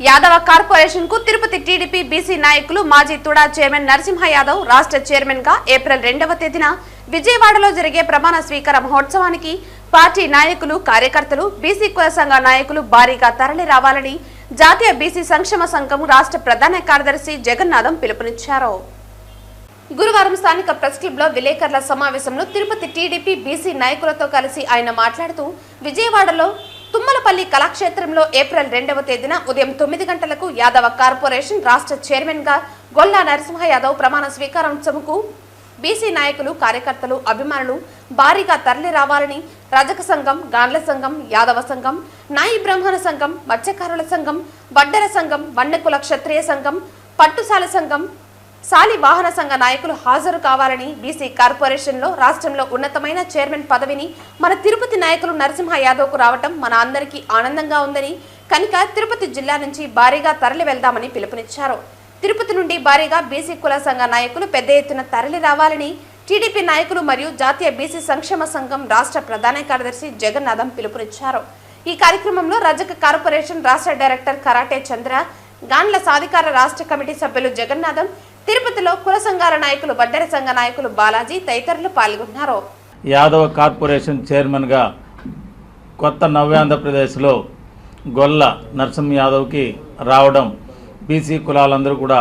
యాదవ కార్పొరేషన్కు Tirupati TDP BC నాయకులు మాజీ తుడా చైర్మన్ నరసింహ యాదవ్ రాష్ట్ర చైర్మన్గా ఏప్రిల్ రెండవ తేదీన విజయవాడలో జరిగే ప్రమాణ స్వీకార మహోత్సవానికి పార్టీ నాయకులు కార్యకర్తలు బీసీ కుల సంఘ నాయకులు భారీగా తరలి రావాలని జాతీయ బీసీ సంక్షేమ సంఘం రాష్ట్ర ప్రధాన కార్యదర్శి జగన్నాథం పిలుపునిచ్చారు. గురువారం స్థానిక ప్రెస్ క్లబ్లో విలేకరుల సమావేశంలో తిరుపతి టీడీపీ బీసీ నాయకులతో కలిసి ఆయన మాట్లాడుతూ విజయవాడలో తుమ్మలపల్లి కళాక్షేత్రంలో ఏప్రిల్ రెండవ తేదీన ఉదయం తొమ్మిది గంటలకు యాదవ కార్పొరేషన్ రాష్ట్ర చైర్మన్గా గొల్లా నరసింహ యాదవ్ ప్రమాణ స్వీకారోత్సవంకు బీసీ నాయకులు కార్యకర్తలు అభిమానులు భారీగా తరలి రావాలని రజక సంఘం గాండ్ల సంఘం యాదవ సంఘం నాయి బ్రాహ్మణ సంఘం మత్స్యకారుల సంఘం వడ్డెర సంఘం వన్నెకుల క్షత్రియ సంఘం పట్టుసాల సంఘం సాలి వాహన సంఘ నాయకులు హాజరు కావాలని బీసీ కార్పొరేషన్లో రాష్ట్రంలో ఉన్నతమైన చైర్మన్ పదవిని మన తిరుపతి నాయకులు నరసింహ యాదవ్కు రావటం మన అందరికీ ఆనందంగా ఉందని కనుక తిరుపతి జిల్లా నుంచి భారీగా తరలి వెళ్దామని పిలుపునిచ్చారు. తిరుపతి నుండి భారీగా బీసీ కుల సంఘ నాయకులు పెద్ద ఎత్తున తరలి రావాలని టీడీపీ నాయకులు మరియు జాతీయ బీసీ సంక్షేమ సంఘం రాష్ట్ర ప్రధాన కార్యదర్శి జగన్నాథం పిలుపునిచ్చారు. ఈ కార్యక్రమంలో రజక కార్పొరేషన్ రాష్ట్ర డైరెక్టర్ కరాటే చంద్ర గాండ్ల సాధికార రాష్ట్ర కమిటీ సభ్యులు జగన్నాథం తిరుపతిలో కుల సంఘాల నాయకులు వడ్డెర సంఘ నాయకులు బాలాజీ తదితరులు పాల్గొన్నారు. యాదవ కార్పొరేషన్ చైర్మన్గా కొత్త నవ్యాంధ్రప్రదేశ్లో గొల్ల నరసింహ యాదవ్కి రావడం బీసీ కులాలందరూ కూడా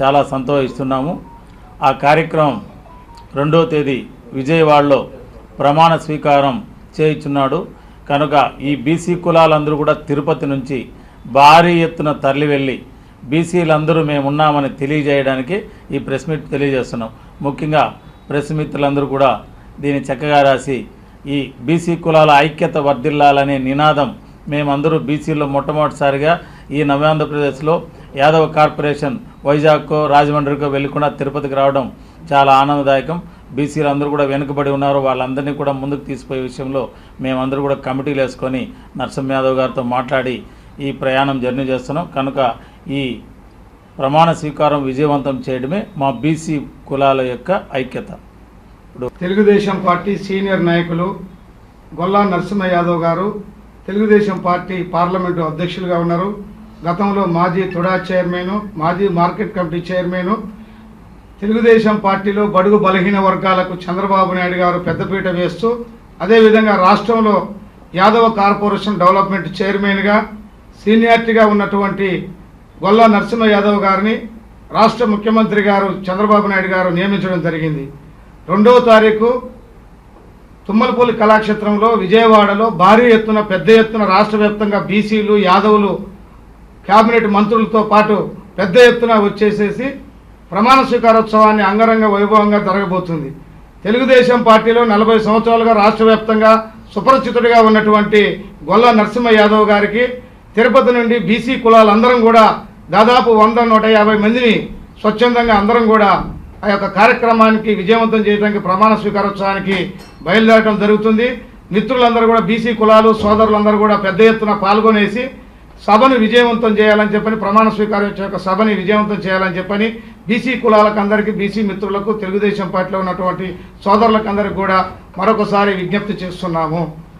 చాలా సంతోషిస్తున్నాము. ఆ కార్యక్రమం రెండో తేదీ విజయవాడలో ప్రమాణ స్వీకారం చేయించున్నాడు. కనుక ఈ బీసీ కులాలందరూ కూడా తిరుపతి నుంచి భారీ ఎత్తున తరలి వెళ్ళి బీసీలందరూ మేము ఉన్నామని తెలియజేయడానికి ఈ ప్రెస్ మీట్ తెలియజేస్తున్నాం. ముఖ్యంగా ప్రెస్ మిత్రులందరూ కూడా దీన్ని చక్కగా రాసి ఈ బీసీ కులాల ఐక్యత వర్ధిల్లాలనే నినాదం మేమందరూ బీసీలో మొట్టమొదటిసారిగా ఈ నవ్యాంధ్రప్రదేశ్లో యాదవ కార్పొరేషన్ వైజాగ్కో రాజమండ్రికో వెళ్ళకుండా తిరుపతికి రావడం చాలా ఆనందదాయకం. బీసీలు అందరూ కూడా వెనుకబడి ఉన్నారు. వాళ్ళందరినీ కూడా ముందుకు తీసిపోయే విషయంలో మేమందరూ కూడా కమిటీలు వేసుకొని నరసింహ యాదవ్ గారితో మాట్లాడి ఈ ప్రయాణం జర్నీ చేస్తున్నాం. కనుక ఈ ప్రమాణ స్వీకారం విజయవంతం చేయడమే మా బీసీ కులాల యొక్క ఐక్యత. తెలుగుదేశం పార్టీ సీనియర్ నాయకులు గొల్లా నరసింహ యాదవ్ గారు తెలుగుదేశం పార్టీ పార్లమెంటు అధ్యక్షులుగా ఉన్నారు. గతంలో మాజీ తుడా చైర్మన్ మాజీ మార్కెట్ కమిటీ చైర్మన్ తెలుగుదేశం పార్టీలో బడుగు బలహీన వర్గాలకు చంద్రబాబు నాయుడు గారు పెద్దపీట వేస్తూ అదేవిధంగా రాష్ట్రంలో యాదవ కార్పొరేషన్ డెవలప్మెంట్ చైర్మన్గా సీనియారిటీగా ఉన్నటువంటి గొల్లా నరసింహ యాదవ్ గారిని రాష్ట్ర ముఖ్యమంత్రి గారు చంద్రబాబు నాయుడు గారు నియమించడం జరిగింది. రెండవ తారీఖు తుమ్మలపూలి కళాక్షేత్రంలో విజయవాడలో భారీ ఎత్తున పెద్ద ఎత్తున రాష్ట్ర వ్యాప్తంగా బీసీలు యాదవులు కేబినెట్ మంత్రులతో పాటు పెద్ద ఎత్తున వచ్చేసేసి ప్రమాణ స్వీకారోత్సవాన్ని అంగరంగ వైభవంగా జరగబోతుంది. తెలుగుదేశం పార్టీలో నలభై సంవత్సరాలుగా రాష్ట్ర వ్యాప్తంగా సుపరిచితుడిగా ఉన్నటువంటి గొల్ల నరసింహ యాదవ్ గారికి తిరుపతి నుండి బీసీ కులాలందరం కూడా దాదాపు వంద నూట యాభై మందిని స్వచ్ఛందంగా అందరం కూడా ఆ యొక్క కార్యక్రమానికి విజయవంతం చేయడానికి ప్రమాణ స్వీకారోత్సవానికి బయలుదేరడం జరుగుతుంది. మిత్రులందరూ కూడా బీసీ కులాలు సోదరులందరూ కూడా పెద్ద ఎత్తున పాల్గొనేసి సభను విజయవంతం చేయాలని చెప్పని ప్రమాణ స్వీకారం యొక్క సభని విజయవంతం చేయాలని చెప్పని బీసీ కులాలకు అందరికీ బీసీ మిత్రులకు తెలుగుదేశం పార్టీలో ఉన్నటువంటి సోదరులకు అందరికీ కూడా మరొకసారి విజ్ఞప్తి చేస్తున్నాము.